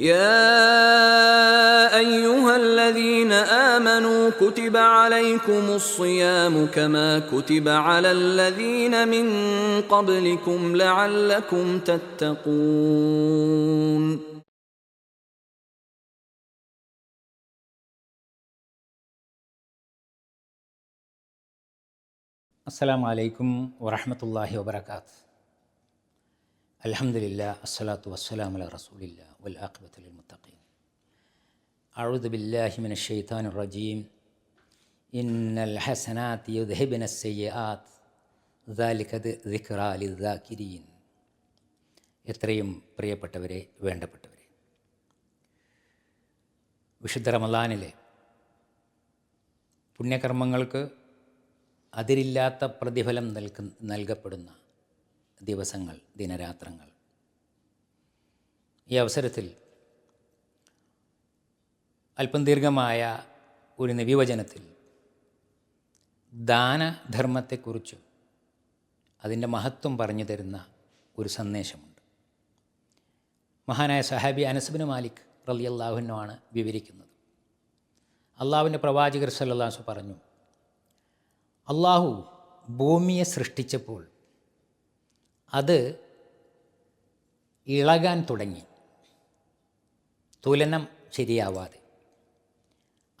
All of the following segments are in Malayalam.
يا أيها الذين آمنوا كتب عليكم الصيام كما كتب على الذين من قبلكم لعلكم تتقون. السلام عليكم ورحمة الله وبركاته. അൽഹംദുലില്ലാ അസ്സലാത്തു വസ്സലാമു അല റസൂലില്ല വൽ ആഖിബത്തുൽ മുത്തഖീൻ. അഴുദ് ബില്ലാഹി ശൈത്താനിർ റജീം. ഇന്നൽ ഹസനാത്തി യുദ്ഹിബന സയ്യിആത്ത് ദാലിക ദിക്റാ ലിദ്ദാകിരീൻ എത്രയും പ്രിയപ്പെട്ടവരെ വേണ്ടപ്പെട്ടവരെ. വിശുദ്ധ റമദാനിലെ പുണ്യകർമ്മങ്ങൾക്ക് അതിരില്ലാത്ത പ്രതിഫലം നൽകുന്ന നൽകപ്പെടുന്ന ദിവസങ്ങൾ ദിനരാത്രങ്ങൾ. ഈ അവസരത്തിൽ അല്പം ദീർഘമായ ഒരു നിവിവചനത്തിൽ ദാനധർമ്മത്തെക്കുറിച്ച് അതിന്റെ മഹത്വം പറഞ്ഞു തരുന്ന ഒരു സന്ദേശമുണ്ട്. മഹാനായ സഹാബി അനസ്ബിന് മാലിക് റലി അള്ളാഹുനുമാണ് വിവരിക്കുന്നത്. അള്ളാഹുവിന്റെ പ്രവാചകർ സല്ലാസു പറഞ്ഞു അള്ളാഹു ഭൂമിയെ സൃഷ്ടിച്ചപ്പോൾ അത് ഇളകാൻ തുടങ്ങി. തുലനം ശരിയാവാതെ.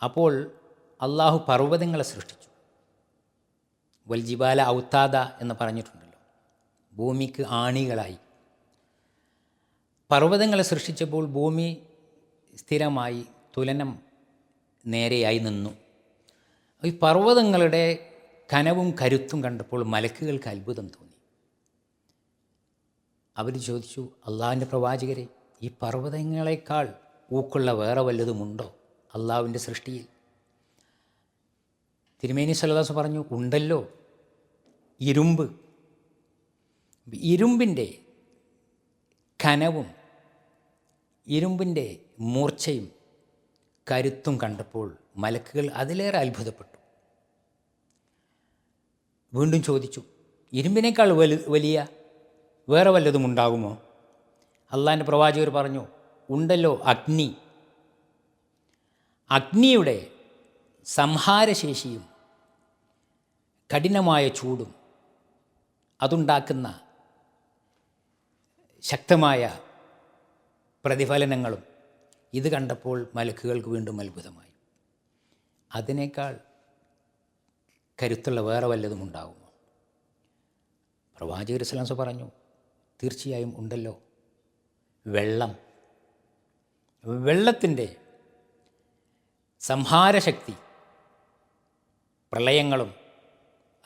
അപ്പോൾ അള്ളാഹു പർവതങ്ങളെ സൃഷ്ടിച്ചു. വൽജിബാല ഔത്താദ എന്ന് പറഞ്ഞിട്ടുണ്ടല്ലോ. ഭൂമിക്ക് ആണികളായി. പർവതങ്ങളെ സൃഷ്ടിച്ചപ്പോൾ ഭൂമി സ്ഥിരമായി തുലനം നേരെയായി നിന്നു. ഈ പർവതങ്ങളുടെ കനവും കരുത്തും കണ്ടപ്പോൾ മലക്കുകൾക്ക് അത്ഭുതം തോന്നി. അവർ ചോദിച്ചു അള്ളാഹിന്റെ പ്രവാചകരെ ഈ പർവതങ്ങളെക്കാൾ ഊക്കുള്ള വേറെ വല്ലതുമുണ്ടോ അള്ളാവിന്റെ സൃഷ്ടിയിൽ? തിരുമേനി സലദാസ് പറഞ്ഞു ഉണ്ടല്ലോ. ഇരുമ്പ്. ഇരുമ്പിന്റെ കനവും ഇരുമ്പിന്റെ മൂർച്ചയും കരുത്തും കണ്ടപ്പോൾ മലക്കുകൾ അതിലേറെ അത്ഭുതപ്പെട്ടു. വീണ്ടും ചോദിച്ചു ഇരുമ്പിനേക്കാൾ വലു വലിയ വേറെ വല്ലതും ഉണ്ടാകുമോ? അള്ളാഹിന്റെ പ്രവാചകർ പറഞ്ഞു ഉണ്ടല്ലോ അഗ്നി. അഗ്നിയുടെ സംഹാരശേഷിയും കഠിനമായ ചൂടും അതുണ്ടാക്കുന്ന ശക്തമായ പ്രതിഫലനങ്ങളും ഇത് കണ്ടപ്പോൾ മലക്കുകൾക്ക് വീണ്ടും അത്ഭുതമായി. അതിനേക്കാൾ കരുത്തുള്ള വേറെ വല്ലതും ഉണ്ടാകുമോ? പ്രവാചകർ ഇസ്ലാംസ് പറഞ്ഞു തീർച്ചയായും ഉണ്ടല്ലോ. വെള്ളം. വെള്ളത്തിന്റെ സംഹാരശക്തി പ്രളയങ്ങളും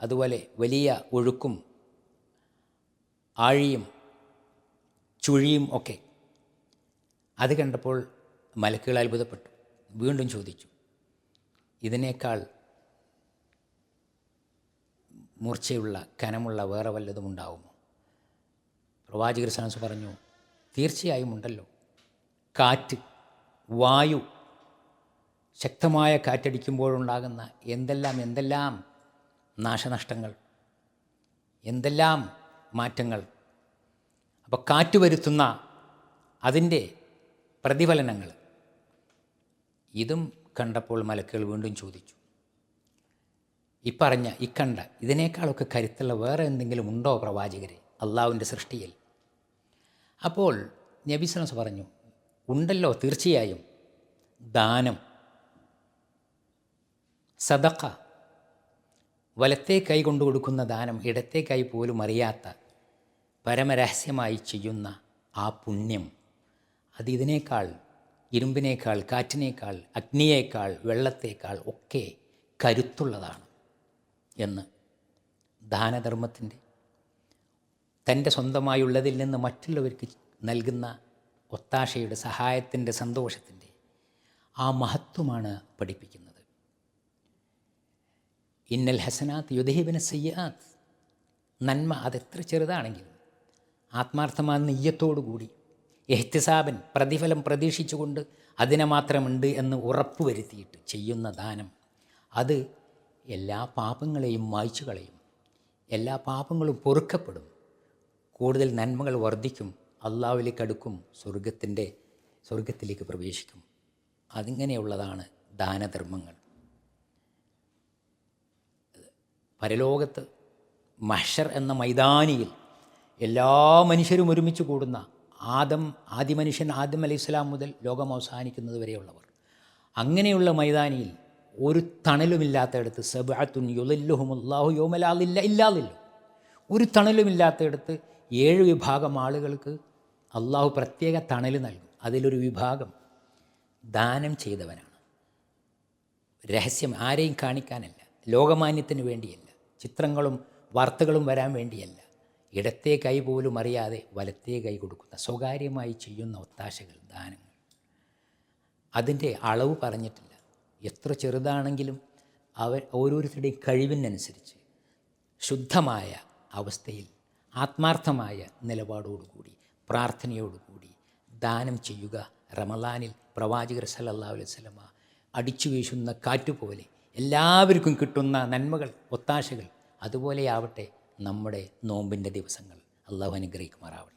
അതുപോലെ വലിയ ഒഴുക്കും ആഴിയും ചുഴിയും ഒക്കെ അത് കണ്ടപ്പോൾ മലക്കുകൾ അത്ഭുതപ്പെട്ടു. വീണ്ടും ചോദിച്ചു ഇതിനേക്കാൾ മൂർച്ചയുള്ള കനമുള്ള വേറെ വല്ലതും ഉണ്ടാവുമോ? പ്രവാചകർ പറഞ്ഞു തീർച്ചയായും ഉണ്ടല്ലോ. കാറ്റ് വായു ശക്തമായ കാറ്റടിക്കുമ്പോഴുണ്ടാകുന്ന എന്തെല്ലാം എന്തെല്ലാം നാശനഷ്ടങ്ങൾ എന്തെല്ലാം മാറ്റങ്ങൾ. അപ്പോൾ കാറ്റ് വരുത്തുന്ന അതിന്റെ പ്രതിഫലനങ്ങൾ. ഇതും കണ്ടപ്പോൾ മലക്കുകൾ വീണ്ടും ചോദിച്ചു ഇപ്പറഞ്ഞ ഇക്കണ്ട ഇതിനേക്കാളൊക്കെ കരുത്തുള്ള വേറെ എന്തെങ്കിലും ഉണ്ടോ പ്രവാചകരെ അള്ളാവിന്റെ സൃഷ്ടിയിൽ? അപ്പോൾ നബിസ്ലംസ് പറഞ്ഞു ഉണ്ടല്ലോ തീർച്ചയായും. ദാനം. സദക്ക വലത്തെ കൈ കൊണ്ടു കൊടുക്കുന്ന ദാനം ഇടത്തെ കൈ പോലും അറിയാത്ത പരമരഹസ്യമായി ചെയ്യുന്ന ആ പുണ്യം. അത് ഇതിനേക്കാൾ ഇരുമ്പിനേക്കാൾ കാറ്റിനേക്കാൾ അഗ്നിയേക്കാൾ വെള്ളത്തേക്കാൾ ഒക്കെ കരുത്തുള്ളതാണ്. എന്ന് ദാനധർമ്മത്തിന്റെ തന്റെ സ്വന്തമായുള്ളതിൽ നിന്ന് മറ്റുള്ളവർക്ക് നൽകുന്ന ഒത്താശയുടെ സഹായത്തിന്റെ സന്തോഷത്തിന്റെ ആ മഹത്വമാണ് പഠിപ്പിക്കുന്നത്. ഇന്നൽ ഹസനാത്ത് യുദ്ധഹിബിന സയ്യാത്ത്. നന്മ അതെത്ര ചെറുതാണെങ്കിലും ആത്മാർത്ഥമായ നെയ്യത്തോടുകൂടി എഹ്തിസാബൻ പ്രതിഫലം പ്രതീക്ഷിച്ചുകൊണ്ട് അതിനെ മാത്രമുണ്ട് എന്ന് ഉറപ്പുവരുത്തിയിട്ട് ചെയ്യുന്ന ദാനം. അത് എല്ലാ പാപങ്ങളെയും മായ്ച്ചു കളയും എല്ലാ പാപങ്ങളും പൊറുക്കപ്പെടും. കൂടുതൽ നന്മകൾ വർദ്ധിക്കും അള്ളാവിലേക്ക് അടുക്കും സ്വർഗത്തിന്റെ സ്വർഗത്തിലേക്ക് പ്രവേശിക്കും. അതിങ്ങനെയുള്ളതാണ് ദാനധർമ്മങ്ങൾ. പരലോകത്ത് മഷർ എന്ന മൈതാനിയിൽ എല്ലാ മനുഷ്യരും ഒരുമിച്ച് കൂടുന്ന ആദം ആദ്യ മനുഷ്യൻ ആദം അലൈഹി ഇസ്ലാം മുതൽ ലോകം അവസാനിക്കുന്നത് വരെയുള്ളവർ. അങ്ങനെയുള്ള മൈതാനിയിൽ ഒരു തണലുമില്ലാത്തയിടത്ത് സബാത്തുൻ യുലല്ലുഹുമുല്ലാഹു യോമലാലില്ല ഇല്ലാതില്ല ഒരു തണലുമില്ലാത്തയിടത്ത് ഏഴ് വിഭാഗം ആളുകൾക്ക് അള്ളാഹു പ്രത്യേക തണൽ നൽകും. അതിലൊരു വിഭാഗം ദാനം ചെയ്തവനാണ്. രഹസ്യം ആരെയും കാണിക്കാനല്ല ലോകമാന്യത്തിന് വേണ്ടിയല്ല ചിത്രങ്ങളും വാർത്തകളും വരാൻ വേണ്ടിയല്ല ഇടത്തെ കൈ പോലും അറിയാതെ വലത്തെ കൈ കൊടുക്കുന്ന സ്വകാര്യമായി ചെയ്യുന്ന ഒത്താശകൾ ദാനങ്ങൾ. അതിന്റെ അളവ് പറഞ്ഞിട്ടില്ല. എത്ര ചെറുതാണെങ്കിലും അവർ ഓരോരുത്തരുടെയും കഴിവിനനുസരിച്ച് ശുദ്ധമായ അവസ്ഥയിൽ ആത്മാർത്ഥമായ നിലപാടോടുകൂടി പ്രാർത്ഥനയോടുകൂടി ദാനം ചെയ്യുക. റമലാനിൽ പ്രവാചകർ അലൈഹി വസല്ലമ അടിച്ചു വീശുന്ന കാറ്റുപോലെ എല്ലാവർക്കും കിട്ടുന്ന നന്മകൾ ഒത്താശകൾ അതുപോലെയാവട്ടെ നമ്മുടെ നോമ്പിന്റെ ദിവസങ്ങൾ. അള്ളാഹു അനുഗ്രഹിക്കുമാറാവട്ടെ.